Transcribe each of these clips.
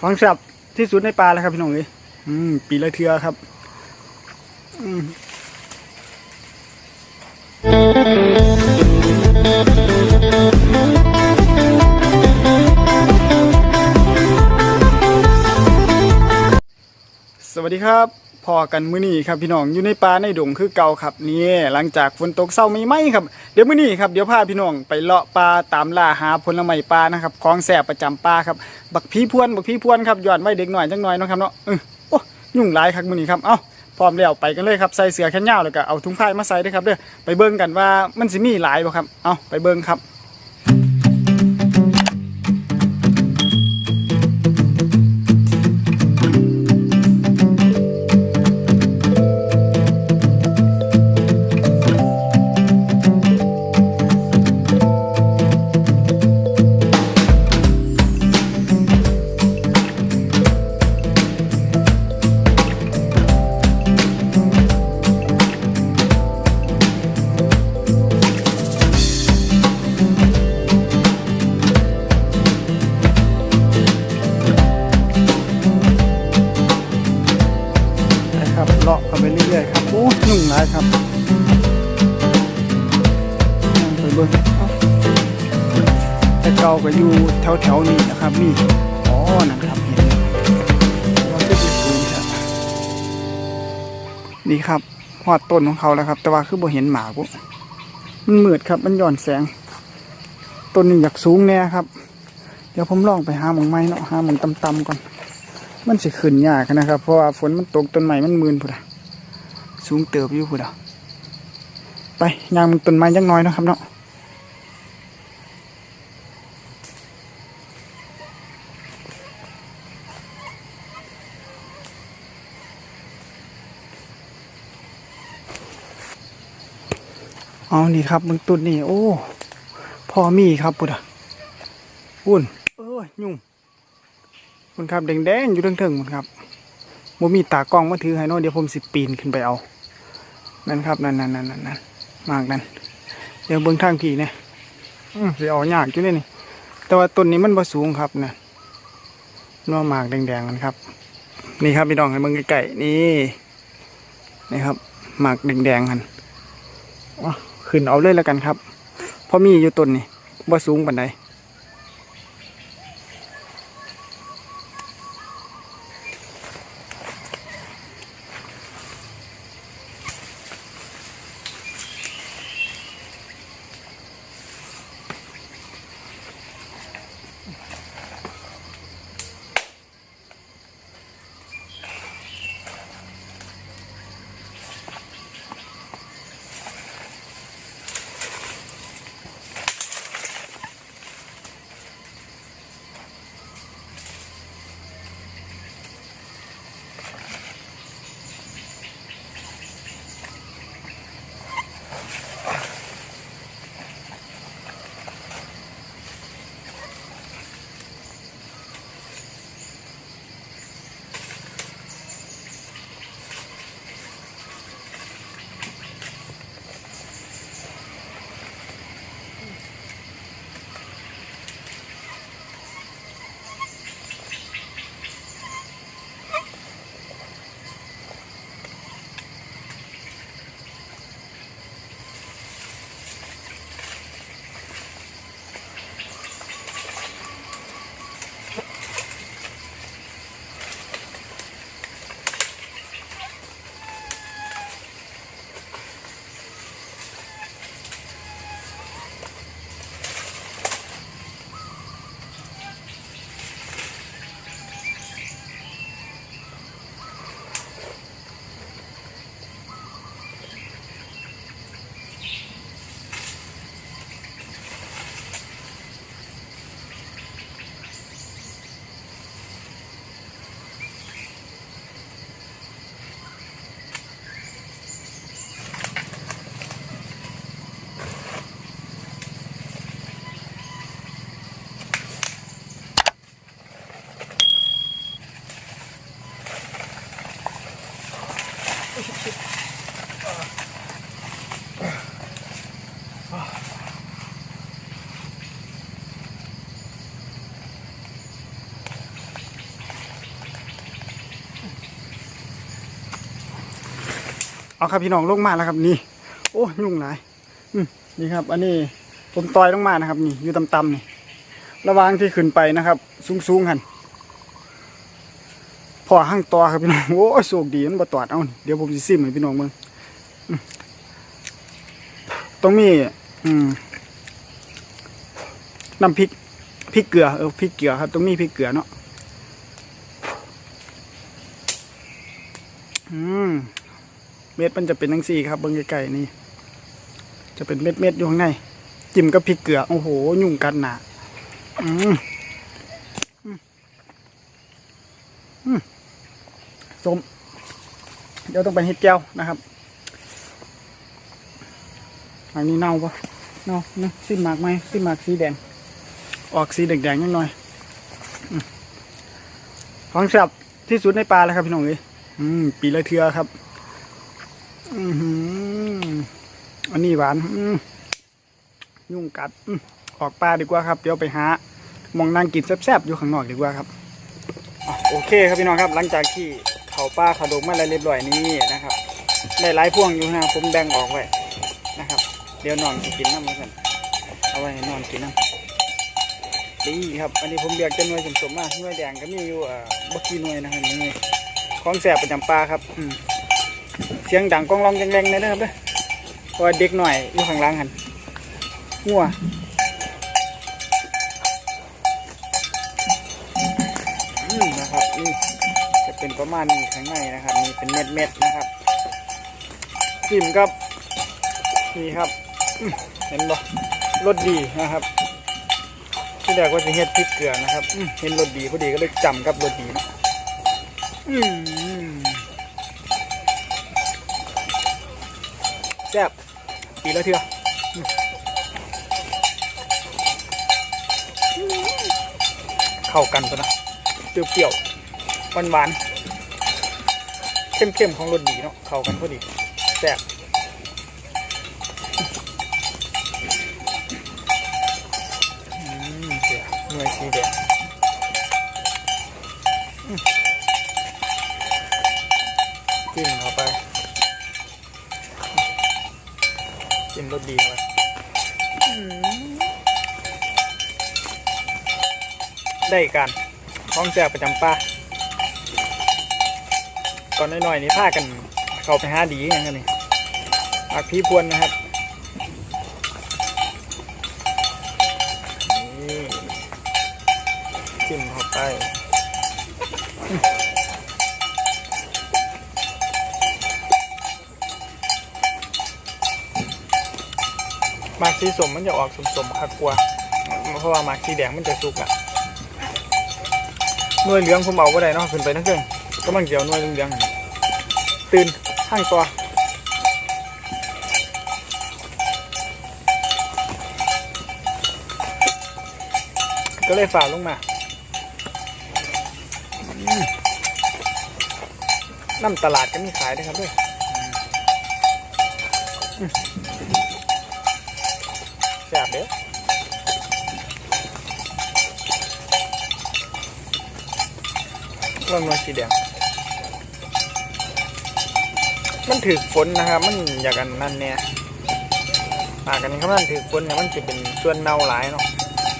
ของสับที่สุดในปลาแล้วครับพี่น้องเลยอืม ปีละเทือครับ อืมสวัสดีครับ พอกันมื้อนี้ครับพี่น้องอยู่ในป่าในดงคือเก่าครับนี่หลังจากฝนตกเศร้าไม่ไหมครับเดี๋ยวมื้อนี้ครับเดี๋ยวพาพี่น้องไปเลาะป่าตามล่าหาผลไม้ป่านะครับของแสบประจำป่าครับบักพีพวนบักพีพวนครับย้อนไว้เด็กหน่อยจังหน่อยนะครับเนาะเออโอ้ยุ่งหลายครับมื้อนี้ครับเอ้าพร้อมแล้วไปกันเลยครับใส่เสื้อแขนยาวแล้วก็เอาถุงผ้ามาใส่ด้วยครับเด้อไปเบิ่งกันว่ามันสิมีหลายบ่ครับเอาไปเบิ่งครับนครับ เลาะกันไปเรื่อยๆครับ โอ้ยุ่งหลายครับนั่งไปเบิ่งแต่เก่าก็อยู่แถวๆนี้นะครับ นี่ อ๋อนั่นครับเห็นว่าคือสิสูงครับนี่ครับหอดต้นของเขาแล้วครับ แต่ว่าคือบ่เห็นหมากปุ๊มันมืดครับ มันย้อนแสง ต้นนี้อยากสูงแน่ครับ เดี๋ยวผมลองไปหาหมองไม้เนาะหาหมองต่ำๆก่อนมันสิขึ้นยากนะครับ เพราะว่าฝนมันตกต้นไม้มันมืนพุ่นอะ สูงเติบอยู่พุ่นอะไปยางมันต้นไม้ยังน้อยนะครับเนาะเอานี่ครับมึงต้นนี่ โอ้ พอมีครับพุ่นอะอุ่นเอ้ยยุ่งคุณครับแดงๆอยู่เทิงๆคุณครับโมมีตากล้องมาถือให้น้องเดี๋ยวผมสิปีนขึ้นไปเอา นั่นครับนั่นนั่นนั่นนั่นมากนั่นเดี๋ยวเบิ้งทางผีเนี่ยอืมสิเอายากอยู่เลยนี่แต่ว่าต้นนี้มันบ่สูงครับนี่ยนอหมากแดงๆมันครับ นี่ครับพี่น้องให้เบิ้งใกล้ๆนี่นี่ครับหมากแดงๆกันอ๋อขึ้นเอาเลยแล้วกันครับเพราะมีอยู่ต้นนี่บ่สูงปานใด เอาครับพี่น้องลงมาแล้วครับนี่ โอ้ยุ่งหลายนี่ครับ อันนี้ผมต่อยลงมานะครับ นี่อยู่ต่ำๆนี่ ระว่างที่ขึ้นไปนะครับ สูงๆหันพอห้างต่อครับพี่น้องโอ้โชคดีมันบ่ตอดเอานี่เดี๋ยวผมสิซิมให้พี่น้องเบิ่งอืมตรงนี้อืมน้ำพริกพริกเกลือเออพริกเกลือครับตรงนี้พริกเกลือเนาะอืม เม็ดมันจะเป็นทั้งสี่ครับเบิ่งไกลๆนี่ จะเป็นเม็ดเม็ดๆอยู่ข้างในจิ้มกับพริกเกลือโอ้โห ยุ่งกันหนาอืมอืมอืมสมเดี๋ยวต้องไปเฮ็ดแก้วนะครับอันนี้เน่าปะเน่านะสีหมากไหมสีหมากสีแดง ออกสีแดงๆนิดหน่อยอของแซ่บที่สุดในปลาแล้วครับพี่น้องเอ้ยอืมปีละเทือครับ อันนี้หวานยุ่งกัดออกปลาดีกว่าครับ เดี๋ยวไปหามองนั่งกินแซ่บๆอยู่ข้างนอกดีกว่าครับอโอเคครับพี่น้องครับ หลังจากที่เขาป้าเขาดกมาแล้วเรียบร้อยนี่นะครับ ได้หลายพวงอยู่นะผมแบ่งออกไว้นะครับ เดี๋ยวนอนกินน้ำเหมือนกันเอาไว้นอนกินน้ำดีครับ อันนี้ผมเลือกจะหน่วยสมๆมากหน่วยแดงก็มีอยู่เอ่อบักกี้หน่วยนะครับนี่ของแสบประจำปลาครับอืม เสียงดังก้องร้องแรงๆเลยนะครับเด้อเพราะว่าเด็กหน่อยอยู่ข้างล่างหันงัวอืมนะครับนี่จะเป็นประมาณนี้ข้างในนะครับนี่เป็นเม็ดเม็ดนะครับจิ้มกับนี่ครับเห็นบ่รสดีนะครับ ที่แรกว่าจะเฮ็ดพริกเกลือนะครับเห็นรสดีพอดีก็เลยจำกับรสดีอืม ซ่บปีละเทือเข้ากันปะนะเปรี้ยวๆหวานๆเข้มๆของรสดีเนาะเข้ากันพอดีแซ่บอืมเสียหน่วยสีแดงอืมจิ้มเข้าไป จิ้มรสดีเข้าไป ได้การท้องแสบประจำป้าก่อนน้อยๆนี่พากันเขาไปหาดีอย่างนนี่อักพีพวนนะครับนี่จิ้มเข้าไปมากสีสมมันจะออกสมๆคักกว่าเพราะว่ามากสีแดงมันจะสุกอะ หน่วยเหลืองผมเอาไ่ได้เนาะขึ้นไปทั้งเครื่องก็มันเกี่ยวหน่วยเหลืองๆตื่นข้างตัวก็เลยฝ่าลงมาน้ำตลาดก็มีขายนะครับด้วยแซ่บเด้อ ลองมาสีแดง มันถือฝนนะครับ มันอยากกันนั่นเนี่ยปากกันนี้เขามันถือฝนเนี่ยมันจะเป็นส่วนเน่าหลายเนาะ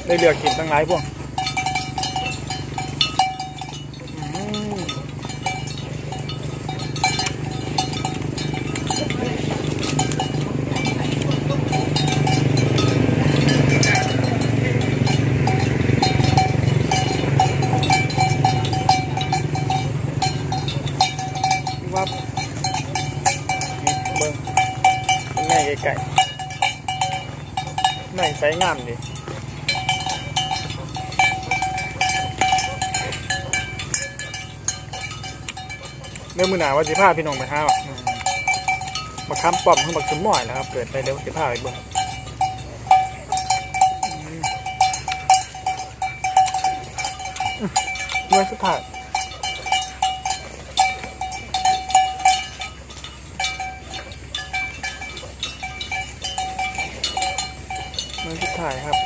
ได้เลือกกินตั้งหลายพวกอืมวับนี่เบิ้งเป็นไงไก่ๆไม่ใสงามดิ เรื่อมือหนาว่าสิพาพี่น้องไปห้าอืมบักคำป้อมขึ้นบักสมหมอยแล้วครับเปิดไปเร็วสิพาไปเบิ่งอืมอืมหน่วยสุดท้ายหน่วยสุดท้ายครับ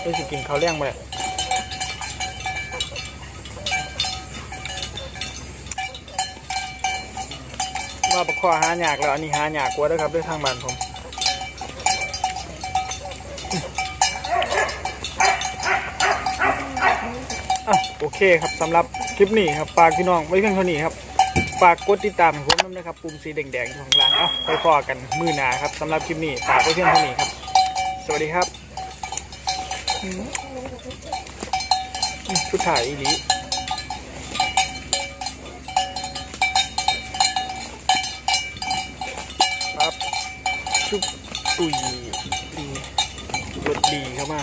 ไปสิกินข้าวเลี้ยงไปเลย ว่าประคอหาหยากแล้วอันนี้หาหยากกว่าด้วยครับด้วยทางบ้านผมอะโอเคครับสำหรับคลิปนี้ครับฝากพี่น้องไว้เพียงเท่านี้ครับฝากกดติดตามผมด้วยนะครับปุ่มสีแดงๆอยู่ข้างล่างเอ้าไปพอกันมือหนาครับสำหรับคลิปนี้ฝากไว้เพียงเท่านี้ครับ สวัสดีครับชุดถ่ายอีลี ครับ ชุบตุยดีรสดีเข้ามา